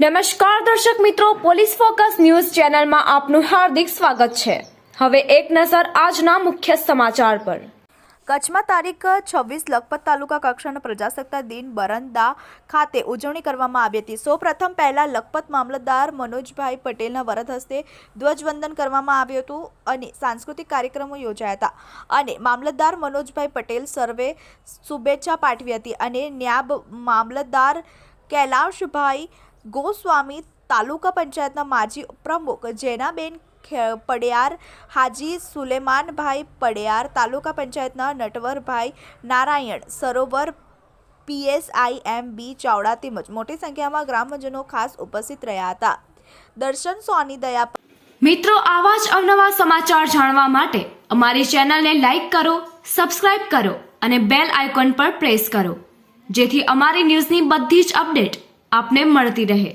નમસ્કાર દર્શક મિત્રો, પોલીસ ફોકસ ન્યૂઝ ચેનલમાં આપનું હાર્દિક સ્વાગત છે. હવે એક નજર આજના મુખ્ય સમાચાર પર. કચ્છમાં તારીખ છવ્વીસ લખપત તાલુકા કક્ષાના પ્રજાસત્તાક દિન બરંદા ખાતે ઉજવણી કરવામાં આવી હતી. સૌપ્રથમ પહેલાં લખપત મામલતદાર મનોજભાઈ પટેલના વરદ હસ્તે ધ્વજવંદન કરવામાં આવ્યું હતું અને સાંસ્કૃતિક કાર્યક્રમો યોજાયા હતા. અને મામલતદાર મનોજભાઈ પટેલ સર્વે શુભેચ્છા પાઠવી હતી અને ન્યાબ મામલતદાર કૈલાશભાઈ ગોસ્વામી તાલુકા પંચાયતના માજી પ્રમુખ જેનાબેન પડિયાર, હાજી સુલેમાનભાઈ પડિયાર, તાલુકા પંચાયતના Natwarbhai Narayan, Sarovar PSI M B Chavda તેમજ મોટી સંખ્યામાં ગ્રામજનો ખાસ ઉપસ્થિત રહ્યા હતા. દર્શન સોની દયા મિત્રો, આવા જ અવનવા સમાચાર જાણવા માટે અમારી ચેનલને લાઈક કરો, સબસ્ક્રાઇબ કરો અને બેલ આઇકોન પર પ્રેસ કરો. જેથી અમારી ન્યૂઝની બધી જ અપડેટ આપને મળતી રહે.